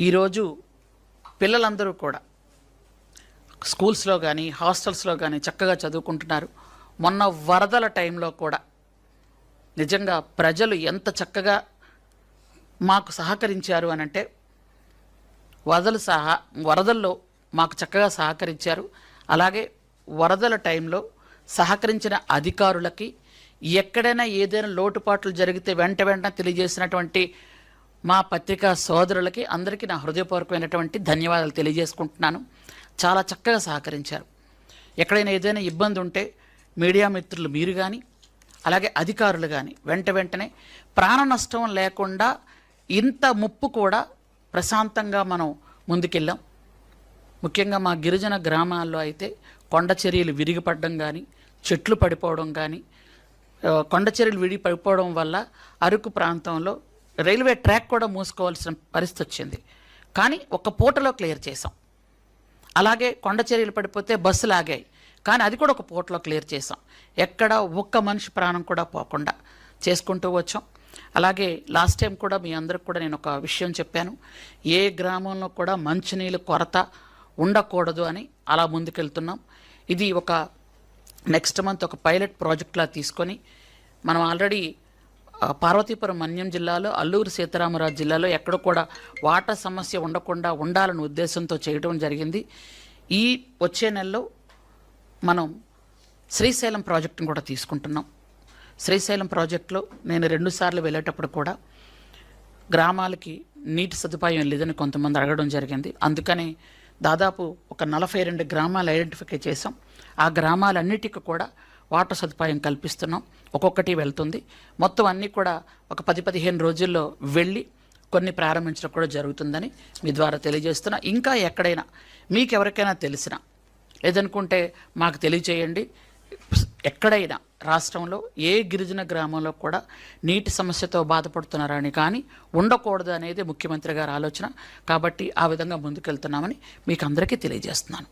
ఈరోజు పిల్లలందరూ కూడా స్కూల్స్లో కానీ హాస్టల్స్లో కానీ చక్కగా చదువుకుంటున్నారు. మొన్న వరదల టైంలో కూడా నిజంగా ప్రజలు ఎంత చక్కగా మాకు సహకరించారు అని అంటే వరదలు సహా వరదల్లో మాకు చక్కగా సహకరించారు. అలాగే వరదల టైంలో సహకరించిన అధికారులకి ఎక్కడైనా ఏదైనా లోటుపాట్లు జరిగితే వెంట వెంటనే తెలియజేసినటువంటి మా పత్రికా సోదరులకి అందరికీ నా హృదయపూర్వకమైనటువంటి ధన్యవాదాలు తెలియజేసుకుంటున్నాను. చాలా చక్కగా సహకరించారు. ఎక్కడైనా ఏదైనా ఇబ్బంది ఉంటే మీడియా మిత్రులు మీరు కానీ అలాగే అధికారులు కానీ వెంట వెంటనే ప్రాణ నష్టం లేకుండా ఇంత ముప్పు కూడా ప్రశాంతంగా మనం ముందుకెళ్ళాం. ముఖ్యంగా మా గిరిజన గ్రామాల్లో అయితే కొండ చర్యలు విరిగిపడడం కానీ చెట్లు పడిపోవడం కానీ కొండ చర్యలు విడిగి పడిపోవడం వల్ల అరకు ప్రాంతంలో రైల్వే ట్రాక్ కూడా మూసుకోవాల్సిన పరిస్థితి వచ్చింది. కానీ ఒక పూటలో క్లియర్ చేసాం అలాగే కొండ చర్యలు పడిపోతే బస్సులు ఆగాయి. కానీ అది కూడా ఒక పూటలో క్లియర్ చేసాం ఎక్కడ ఒక్క మనిషి ప్రాణం కూడా పోకుండా చేసుకుంటూ వచ్చాం. అలాగే లాస్ట్ టైం కూడా మీ అందరికి కూడా నేను ఒక విషయం చెప్పాను. ఏ గ్రామంలో కూడా మంచినీళ్ళు కొరత ఉండకూడదు అని అలా ముందుకెళ్తున్నాం. ఇది ఒక నెక్స్ట్ మంత్ ఒక పైలట్ ప్రాజెక్ట్లా తీసుకొని మనం ఆల్రెడీ పార్వతీపురం మన్యం జిల్లాలో అల్లూరు సీతారామరాజు జిల్లాలో ఎక్కడ కూడా వాటర్ సమస్య ఉండకుండా ఉండాలనే ఉద్దేశంతో చేయడం జరిగింది. ఈ వచ్చే నెలలో మనం శ్రీశైలం ప్రాజెక్టును కూడా తీసుకుంటున్నాం. శ్రీశైలం ప్రాజెక్టులో నేను రెండుసార్లు వెళ్ళేటప్పుడు కూడా గ్రామాలకి నీటి సదుపాయం లేదని కొంతమంది అడగడం జరిగింది. అందుకని దాదాపు ఒక నలభై రెండు గ్రామాలు ఐడెంటిఫై చేసాం ఆ గ్రామాలన్నిటికీ కూడా వాటర్ సదుపాయం కల్పిస్తున్నాం. ఒక్కొక్కటి వెళ్తుంది. మొత్తం అన్నీ కూడా ఒక పది పదిహేను రోజుల్లో వెళ్ళి కొన్ని ప్రారంభించడం కూడా జరుగుతుందని మీ ద్వారా తెలియజేస్తున్నా. ఇంకా ఎక్కడైనా మీకు ఎవరికైనా తెలిసిన లేదనుకుంటే మాకు తెలియచేయండి ఎక్కడైనా రాష్ట్రంలో ఏ గిరిజన గ్రామంలో కూడా నీటి సమస్యతో బాధపడుతున్నారని కానీ ఉండకూడదు అనేది ముఖ్యమంత్రి గారి ఆలోచన. కాబట్టి ఆ విధంగా ముందుకెళ్తున్నామని మీకు అందరికీ తెలియజేస్తున్నాను.